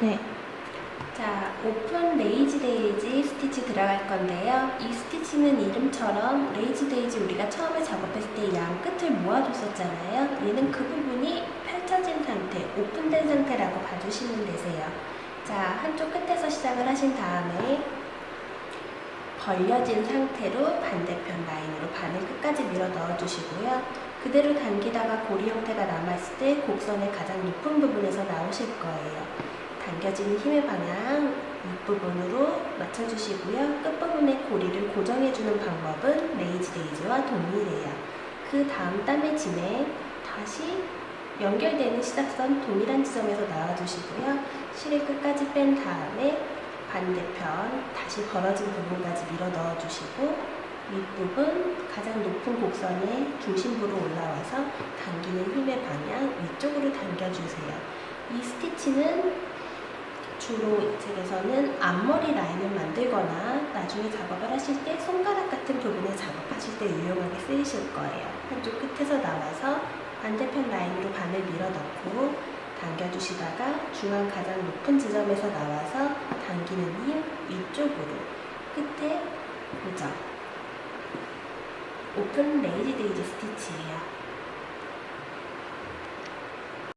네. 자, 오픈 레이지 데이지 스티치 들어갈 건데요. 이 스티치는 이름처럼 레이지 데이지 우리가 처음에 작업했을 때 양 끝을 모아줬었잖아요. 얘는 그 부분이 펼쳐진 상태, 오픈된 상태라고 봐주시면 되세요. 자, 한쪽 끝에서 시작을 하신 다음에 벌려진 상태로 반대편 라인으로 바늘 끝까지 밀어 넣어주시고요. 그대로 당기다가 고리 형태가 남아있을 때 곡선의 가장 높은 부분에서 나오실 거예요. 당겨지는 힘의 방향 윗부분으로 맞춰주시고요. 끝부분의 고리를 고정해주는 방법은 레이지 데이지와 동일해요. 그 다음 땀의 진행 다시 연결되는 시작선 동일한 지점에서 나와주시고요. 실을 끝까지 뺀 다음에 반대편 다시 벌어진 부분까지 밀어 넣어주시고 윗부분 가장 높은 곡선의 중심부로 올라와서 당기는 힘의 방향 위쪽으로 당겨주세요. 이 스티치는 주로 이 책에서는 앞머리 라인을 만들거나 나중에 작업을 하실 때 손가락 같은 부분을 작업하실 때 유용하게 쓰이실 거예요. 한쪽 끝에서 나와서 반대편 라인으로 바늘 밀어 넣고 당겨주시다가 중앙 가장 높은 지점에서 나와서 당기는 힘 위쪽으로 끝에 고정 오픈 레이지 데이지 스티치예요.